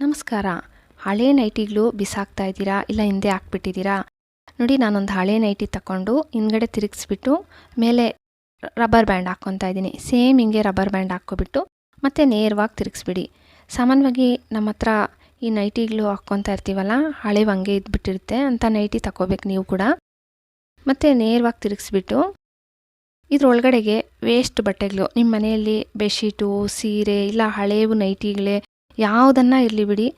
ನಮಸ್ಕಾರ. ಹಳೆ ನೈಟಿಗಳು ಬಿಸಾಕ್ತಾ ಇದ್ದೀರಾ ಇಲ್ಲ ಹಿಂದೆ ಹಾಕ್ಬಿಟ್ಟಿದ್ದೀರಾ? ನೋಡಿ, ನಾನೊಂದು ಹಳೆ ನೈಟಿ ತಗೊಂಡು ಹಿಂದ್ಗಡೆ ತಿರುಗಿಸ್ಬಿಟ್ಟು ಮೇಲೆ ರಬ್ಬರ್ ಬ್ಯಾಂಡ್ ಹಾಕ್ಕೊತಾ ಇದ್ದೀನಿ. ಸೇಮ್ ಹಿಂಗೆ ರಬ್ಬರ್ ಬ್ಯಾಂಡ್ ಹಾಕ್ಕೊಬಿಟ್ಟು ಮತ್ತೆ ನೇರವಾಗಿ ತಿರುಗಿಸ್ಬಿಡಿ. ಸಾಮಾನ್ಯವಾಗಿ ನಮ್ಮ ಹತ್ರ ಈ ನೈಟಿಗಳು ಹಾಕ್ಕೊತಾ ಇರ್ತೀವಲ್ಲ, ಹಳೆ ಹಂಗೆ ಇದ್ಬಿಟ್ಟಿರುತ್ತೆ, ಅಂತ ನೈಟಿ ತಗೋಬೇಕು ನೀವು ಕೂಡ. ಮತ್ತು ನೇರವಾಗಿ ತಿರುಗಿಸ್ಬಿಟ್ಟು ಇದ್ರೊಳಗಡೆಗೆ ವೇಸ್ಟ್ ಬಟ್ಟೆಗಳು. ನಿಮ್ಮ ಮನೆಯಲ್ಲಿ ಬೆಡ್ಶೀಟು, ಸೀರೆ, ಇಲ್ಲ ಹಳೇವು ನೈಟಿಗಳೇ ಯಾವುದನ್ನು ಇರಲಿ ಬಿಡಿ.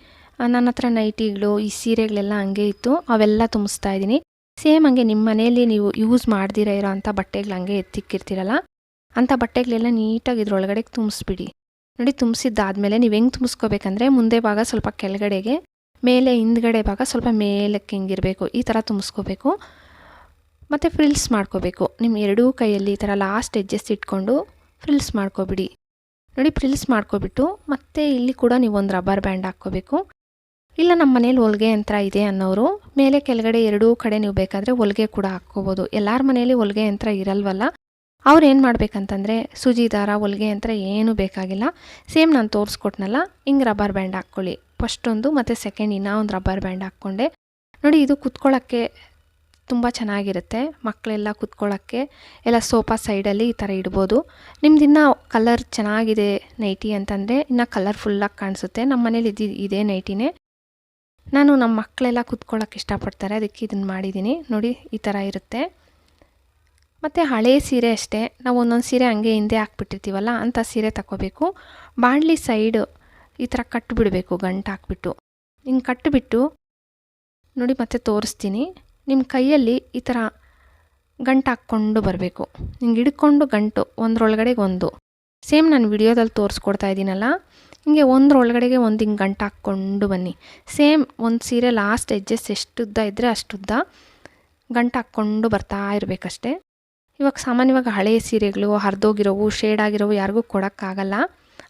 ನನ್ನ ಹತ್ರ ನೈಟಿಗಳು, ಈ ಸೀರೆಗಳೆಲ್ಲ ಹಂಗೆ ಇತ್ತು. ಅವೆಲ್ಲ ತುಂಬಿಸ್ತಾ ಇದ್ದೀನಿ. ಸೇಮ್ ಹಂಗೆ ನಿಮ್ಮ ಮನೆಯಲ್ಲಿ ನೀವು ಯೂಸ್ ಮಾಡ್ದಿರ ಇರೋ ಅಂಥ ಬಟ್ಟೆಗಳು ಹಂಗೆ ಎತ್ತಿಕ್ಕಿರ್ತೀರಲ್ಲ, ಅಂಥ ಬಟ್ಟೆಗಳೆಲ್ಲ ನೀಟಾಗಿ ಇದ್ರೊಳಗಡೆ ತುಂಬಿಸ್ಬಿಡಿ. ನೋಡಿ, ತುಂಬಿಸಿದ್ದಾದಮೇಲೆ ನೀವು ಹೆಂಗೆ ತುಂಬಿಸ್ಕೋಬೇಕಂದ್ರೆ ಮುಂದೆ ಭಾಗ ಸ್ವಲ್ಪ ಕೆಳಗಡೆಗೆ, ಮೇಲೆ ಹಿಂದ್ಗಡೆ ಭಾಗ ಸ್ವಲ್ಪ ಮೇಲಕ್ಕೆ ಹಿಂಗಿರಬೇಕು. ಈ ಥರ ತುಂಬಿಸ್ಕೋಬೇಕು. ಮತ್ತು ಫ್ರಿಲ್ಸ್ ಮಾಡ್ಕೋಬೇಕು. ನಿಮ್ಮ ಎರಡೂ ಕೈಯಲ್ಲಿ ಈ ಥರ ಲಾಸ್ಟ್ ಎಡ್ಜಸ್ ಇಟ್ಕೊಂಡು ಫ್ರಿಲ್ಸ್ ಮಾಡ್ಕೊಬಿಡಿ. ನೋಡಿ, ಪ್ರಿಲ್ಸ್ ಮಾಡ್ಕೊಬಿಟ್ಟು, ಮತ್ತೆ ಇಲ್ಲಿ ಕೂಡ ನೀವು ಒಂದು ರಬ್ಬರ್ ಬ್ಯಾಂಡ್ ಹಾಕ್ಕೋಬೇಕು. ಇಲ್ಲ, ನಮ್ಮ ಮನೇಲಿ ಹೊಲಿಗೆ ಯಂತ್ರ ಇದೆ ಅನ್ನೋರು, ಮೇಲೆ ಕೆಳಗಡೆ ಎರಡೂ ಕಡೆ ನೀವು ಬೇಕಾದರೆ ಹೊಲಿಗೆ ಕೂಡ ಹಾಕ್ಕೋಬೋದು. ಎಲ್ಲರ ಮನೇಲಿ ಹೊಲಿಗೆ ಯಂತ್ರ ಇರಲ್ವಲ್ಲ, ಅವ್ರು ಏನು ಮಾಡಬೇಕಂತಂದರೆ ಸುಜಿ ದಾರ ಹೊಲಿಗೆ ಯಂತ್ರ ಏನೂ ಬೇಕಾಗಿಲ್ಲ. ಸೇಮ್ ನಾನು ತೋರಿಸ್ಕೊಟ್ನಲ್ಲ, ಹಿಂಗೆ ರಬ್ಬರ್ ಬ್ಯಾಂಡ್ ಹಾಕ್ಕೊಳ್ಳಿ. ಫಸ್ಟ್ ಒಂದು, ಮತ್ತು ಸೆಕೆಂಡ್ ಇನ್ನೂ ಒಂದು ರಬ್ಬರ್ ಬ್ಯಾಂಡ್ ಹಾಕ್ಕೊಂಡೆ. ನೋಡಿ, ಇದು ಕುತ್ಕೊಳ್ಳೋಕ್ಕೆ ತುಂಬ ಚೆನ್ನಾಗಿರುತ್ತೆ ಮಕ್ಕಳೆಲ್ಲ ಕುತ್ಕೊಳ್ಳೋಕ್ಕೆ. ಎಲ್ಲ ಸೋಫಾ ಸೈಡಲ್ಲಿ ಈ ಥರ ಇಡ್ಬೋದು. ನಿಮ್ದು ಇನ್ನೂ ಕಲರ್ ಚೆನ್ನಾಗಿದೆ ನೈಟಿ ಅಂತಂದರೆ ಇನ್ನು ಕಲರ್ಫುಲ್ಲಾಗಿ ಕಾಣಿಸುತ್ತೆ. ನಮ್ಮ ಮನೇಲಿ ಇದು ಇದೇ ನೈಟಿನೇ. ನಾನು ನಮ್ಮ ಮಕ್ಕಳೆಲ್ಲ ಕುತ್ಕೊಳ್ಳೋಕೆ ಇಷ್ಟಪಡ್ತಾರೆ. ಅದಕ್ಕೆ ಇದನ್ನು ಮಾಡಿದ್ದೀನಿ. ನೋಡಿ, ಈ ಥರ ಇರುತ್ತೆ. ಮತ್ತು ಹಳೆ ಸೀರೆ ಅಷ್ಟೇ. ನಾವು ಒಂದೊಂದು ಸೀರೆ ಹಂಗೆ ಹಿಂದೆ ಹಾಕ್ಬಿಟ್ಟಿರ್ತೀವಲ್ಲ ಅಂಥ ಸೀರೆ ತಗೋಬೇಕು ಬಾಣಲಿ ಸೈಡು ಈ ಥರ ಕಟ್ಟಿಬಿಡಬೇಕು ಗಂಟು ಹಾಕ್ಬಿಟ್ಟು. ಹಿಂಗೆ ಕಟ್ಟಿಬಿಟ್ಟು ನೋಡಿ, ಮತ್ತೆ ತೋರಿಸ್ತೀನಿ. ನಿಮ್ಮ ಕೈಯಲ್ಲಿ ಈ ಥರ ಗಂಟು ಹಾಕ್ಕೊಂಡು ಬರಬೇಕು. ಹಿಂಗೆ ಹಿಡ್ಕೊಂಡು ಗಂಟು ಒಂದರೊಳಗಡೆಗೆ ಒಂದು ಸೇಮ್ ನಾನು ವಿಡಿಯೋದಲ್ಲಿ ತೋರಿಸ್ಕೊಡ್ತಾ ಇದ್ದೀನಲ್ಲ, ಹಿಂಗೆ ಒಂದರೊಳಗಡೆಗೆ ಒಂದು ಹಿಂಗೆ ಗಂಟು ಹಾಕ್ಕೊಂಡು ಬನ್ನಿ. ಸೇಮ್ ಒಂದು ಸೀರೆ ಲಾಸ್ಟ್ ಎಜ್ಜಸ್ ಎಷ್ಟು ಉದ್ದ ಇದ್ದರೆ ಅಷ್ಟುದ್ದ ಗಂಟು ಹಾಕ್ಕೊಂಡು ಬರ್ತಾ ಇರಬೇಕಷ್ಟೆ. ಇವಾಗ ಸಾಮಾನ್ಯವಾಗಿ ಹಳೆಯ ಸೀರೆಗಳು, ಹರಿದೋಗಿರೋವು ಶೇಡ್ ಆಗಿರೋವು ಯಾರಿಗೂ ಕೊಡೋಕ್ಕಾಗಲ್ಲ.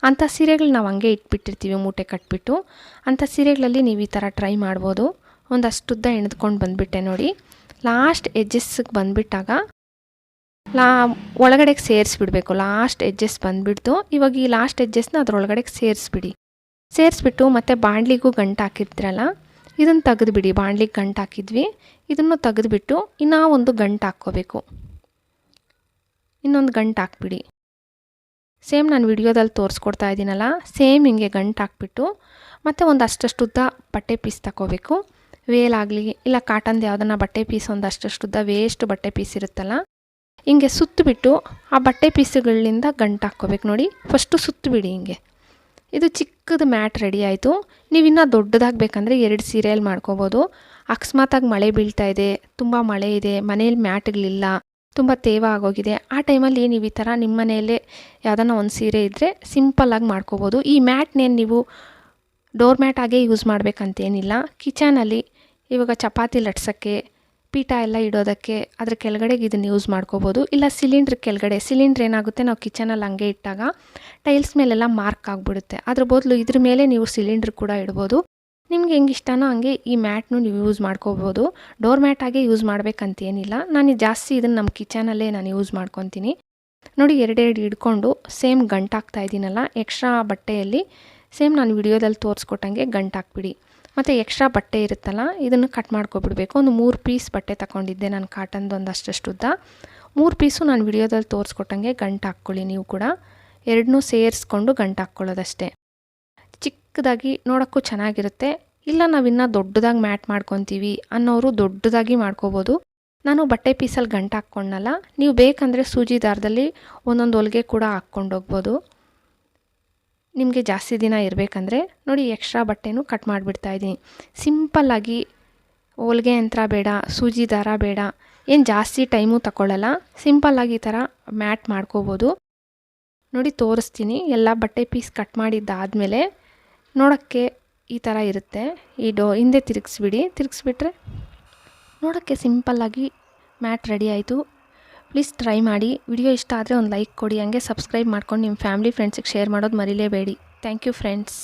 ಅಂಥ ಸೀರೆಗಳು ನಾವು ಹಂಗೆ ಇಟ್ಬಿಟ್ಟಿರ್ತೀವಿ, ಮೂಟೆ ಕಟ್ಬಿಟ್ಟು. ಅಂಥ ಸೀರೆಗಳಲ್ಲಿ ನೀವು ಈ ಥರ ಟ್ರೈ ಮಾಡ್ಬೋದು. ಒಂದಷ್ಟುದ್ದ ಎಣ್ದ್ಕೊಂಡು ಬಂದುಬಿಟ್ಟೆ ನೋಡಿ. ಲಾಸ್ಟ್ ಎಜ್ಜಸ್ಸಿಗೆ ಬಂದುಬಿಟ್ಟಾಗ ಲಾ ಒಳಗಡೆಗೆ ಸೇರಿಸ್ಬಿಡ್ಬೇಕು. Last edges ಬಂದುಬಿಡ್ತು. ಇವಾಗ ಈ ಲಾಸ್ಟ್ ಎಜ್ಜಸ್ನ ಅದ್ರೊಳಗಡೆಗೆ ಸೇರಿಸ್ಬಿಡಿ. ಸೇರಿಸ್ಬಿಟ್ಟು ಮತ್ತು ಬಾಣಲಿಗೂ ಗಂಟು ಹಾಕಿದ್ರಲ್ಲ ಇದನ್ನು ತೆಗೆದುಬಿಡಿ. ಬಾಣ್ಲಿಗೆ ಗಂಟು ಹಾಕಿದ್ವಿ. ಇದನ್ನು ತೆಗೆದುಬಿಟ್ಟು ಇನ್ನೂ ಒಂದು ಗಂಟು ಹಾಕ್ಕೋಬೇಕು. ಇನ್ನೊಂದು ಗಂಟು ಹಾಕ್ಬಿಡಿ. ಸೇಮ್ ನಾನು ವಿಡಿಯೋದಲ್ಲಿ ತೋರಿಸ್ಕೊಡ್ತಾ ಇದ್ದೀನಲ್ಲ, ಸೇಮ್ ಹಿಂಗೆ ಗಂಟು ಹಾಕ್ಬಿಟ್ಟು ಮತ್ತು ಒಂದು ಅಷ್ಟಷ್ಟುದ್ದ ಬಟ್ಟೆ ಪೀಸ್ ತಗೋಬೇಕು ವೇಲಾಗಲಿ ಇಲ್ಲ ಕಾಟನ್ದು ಯಾವುದನ್ನ ಬಟ್ಟೆ ಪೀಸ್ ಒಂದು ಅಷ್ಟಷ್ಟುದ್ದ ವೇಸ್ಟ್ ಬಟ್ಟೆ ಪೀಸ್ ಇರುತ್ತಲ್ಲ, ಹಿಂಗೆ ಸುತ್ತಬಿಟ್ಟು ಆ ಬಟ್ಟೆ ಪೀಸುಗಳಿಂದ ಗಂಟು ಹಾಕ್ಕೋಬೇಕು ನೋಡಿ. ಫಸ್ಟು ಸುತ್ತಬಿಡಿ ಹಿಂಗೆ. ಇದು ಚಿಕ್ಕದು ಮ್ಯಾಟ್ ರೆಡಿ ಆಯಿತು. ನೀವು ಇನ್ನೂ ದೊಡ್ಡದಾಗಿ ಬೇಕಂದರೆ ಎರಡು ಸೀರೆಯಲ್ಲಿ ಮಾಡ್ಕೋಬೋದು. ಅಕಸ್ಮಾತಾಗಿ ಮಳೆ ಬೀಳ್ತಾ ಇದೆ, ತುಂಬ ಮಳೆ ಇದೆ ಮನೆಯಲ್ಲಿ ಮ್ಯಾಟ್ಗಳಿಲ್ಲ ತುಂಬ ತೇವ ಆಗೋಗಿದೆ. ಆ ಟೈಮಲ್ಲಿ ನೀವು ಈ ಥರ ನಿಮ್ಮ ಮನೆಯಲ್ಲೇ ಯಾವುದನ್ನ ಒಂದು ಸೀರೆ ಇದ್ದರೆ ಸಿಂಪಲ್ಲಾಗಿ ಮಾಡ್ಕೋಬೋದು. ಈ ಮ್ಯಾಟ್ನೇನು ನೀವು ಡೋರ್ ಮ್ಯಾಟ್ ಆಗೇ ಯೂಸ್ ಮಾಡಬೇಕಂತೇನಿಲ್ಲ. ಕಿಚನಲ್ಲಿ ಇವಾಗ ಚಪಾತಿ ಲಟ್ಸೋಕ್ಕೆ, ಪೀಠ ಎಲ್ಲ ಇಡೋದಕ್ಕೆ ಅದ್ರ ಕೆಳಗಡೆಗೆ ಇದನ್ನು ಯೂಸ್ ಮಾಡ್ಕೋಬೋದು. ಇಲ್ಲ ಸಿಲಿಂಡ್ರ್ ಕೆಳಗಡೆ, ಸಿಲಿಂಡ್ರ್ ಏನಾಗುತ್ತೆ ನಾವು ಕಿಚನಲ್ಲಿ ಹಂಗೆ ಇಟ್ಟಾಗ ಟೈಲ್ಸ್ ಮೇಲೆಲ್ಲ ಮಾರ್ಕ್ ಆಗಿಬಿಡುತ್ತೆ. ಅದ್ರ ಬದಲು ಇದ್ರ ಮೇಲೆ ನೀವು ಸಿಲಿಂಡ್ರ್ ಕೂಡ ಇಡ್ಬೋದು. ನಿಮ್ಗೆ ಹೆಂಗೆ ಇಷ್ಟನೋ ಹಂಗೆ ಈ ಮ್ಯಾಟ್ನು ನೀವು ಯೂಸ್ ಮಾಡ್ಕೋಬೋದು. ಡೋರ್ ಮ್ಯಾಟ್ ಆಗೇ ಯೂಸ್ ಮಾಡಬೇಕಂತೇನಿಲ್ಲ. ನಾನು ಜಾಸ್ತಿ ಇದನ್ನು ನಮ್ಮ ಕಿಚನಲ್ಲೇ ನಾನು ಯೂಸ್ ಮಾಡ್ಕೊತೀನಿ. ನೋಡಿ ಎರಡೆರಡು ಹಿಡ್ಕೊಂಡು ಸೇಮ್ ಗಂಟಾಗ್ತಾ ಇದ್ದೀನಲ್ಲ ಎಕ್ಸ್ಟ್ರಾ ಬಟ್ಟೆಯಲ್ಲಿ ಸೇಮ್ ನಾನು ವಿಡಿಯೋದಲ್ಲಿ ತೋರಿಸ್ಕೊಟ್ಟಂಗೆ ಗಂಟು ಹಾಕ್ಬಿಡಿ. ಮತ್ತು ಎಕ್ಸ್ಟ್ರಾ ಬಟ್ಟೆ ಇರುತ್ತಲ್ಲ, ಇದನ್ನು ಕಟ್ ಮಾಡ್ಕೊಬಿಡ್ಬೇಕು. ಒಂದು ಮೂರು ಪೀಸ್ ಬಟ್ಟೆ ತಗೊಂಡಿದ್ದೆ ನಾನು ಕಾಟನ್ದು ಒಂದು ಅಷ್ಟಷ್ಟು ಉದ್ದ ಮೂರು ಪೀಸು ನಾನು ವಿಡಿಯೋದಲ್ಲಿ ತೋರಿಸ್ಕೊಟ್ಟಂಗೆ ಗಂಟು ಹಾಕ್ಕೊಳ್ಳಿ ನೀವು ಕೂಡ. ಎರಡನ್ನೂ ಸೇರಿಸ್ಕೊಂಡು ಗಂಟು ಹಾಕ್ಕೊಳ್ಳೋದಷ್ಟೇ. ಚಿಕ್ಕದಾಗಿ ನೋಡೋಕ್ಕೂ ಚೆನ್ನಾಗಿರುತ್ತೆ. ಇಲ್ಲ ನಾವಿನ್ನೂ ದೊಡ್ಡದಾಗಿ ಮ್ಯಾಟ್ ಮಾಡ್ಕೊತೀವಿ ಅನ್ನೋರು ದೊಡ್ಡದಾಗಿ ಮಾಡ್ಕೋಬೋದು. ನಾನು ಬಟ್ಟೆ ಪೀಸಲ್ಲಿ ಗಂಟು ಹಾಕ್ಕೊಂಡಲ್ಲ ನೀವು ಬೇಕಂದರೆ ಸೂಜಿ ದಾರದಲ್ಲಿ ಒಂದೊಂದು ಹೊಲಿಗೆ ಕೂಡ ಹಾಕ್ಕೊಂಡು ಹೋಗ್ಬೋದು ನಿಮಗೆ ಜಾಸ್ತಿ ದಿನ ಇರಬೇಕಂದ್ರೆ ನೋಡಿ ಎಕ್ಸ್ಟ್ರಾ ಬಟ್ಟೆನೂ ಕಟ್ ಮಾಡಿಬಿಡ್ತಾ ಇದ್ದೀನಿ ಸಿಂಪಲ್ಲಾಗಿ ಹೋಲ್ಗೆ ಯಂತ್ರ ಬೇಡ, ಸೂಜಿ ದಾರ ಬೇಡ, ಏನು ಜಾಸ್ತಿ ಟೈಮು ತಗೊಳ್ಳಲ್ಲ ಸಿಂಪಲ್ಲಾಗಿ ಈ ಥರ ಮ್ಯಾಟ್ ಮಾಡ್ಕೋಬೋದು. ನೋಡಿ ತೋರಿಸ್ತೀನಿ, ಎಲ್ಲ ಬಟ್ಟೆ ಪೀಸ್ ಕಟ್ ಮಾಡಿದ್ದಾದಮೇಲೆ ನೋಡೋಕ್ಕೆ ಈ ಥರ ಇರುತ್ತೆ. ಈ ಡೋ ಹಿಂದೆ ತಿರುಗಿಸ್ಬಿಡಿ, ತಿರುಗಿಸ್ಬಿಟ್ರೆ ನೋಡೋಕ್ಕೆ ಸಿಂಪಲ್ಲಾಗಿ ಮ್ಯಾಟ್ ರೆಡಿ ಆಯಿತು. ಪ್ಲೀಸ್ ಟ್ರೈ ಮಾಡಿ. ವಿಡಿಯೋ ಇಷ್ಟ ಆದರೆ ಒಂದು ಲೈಕ್ ಕೊಡಿ. ಹಂಗೆ ಸಬ್ಸ್ಕ್ರೈಬ್ ಮಾಡ್ಕೊಂಡು ನಿಮ್ಮ ಫ್ಯಾಮಿಲಿ, ಫ್ರೆಂಡ್ಸಿಗೆ ಶೇರ್ ಮಾಡೋದು ಮರಿಲೇಬೇಡಿ. Thank you, friends.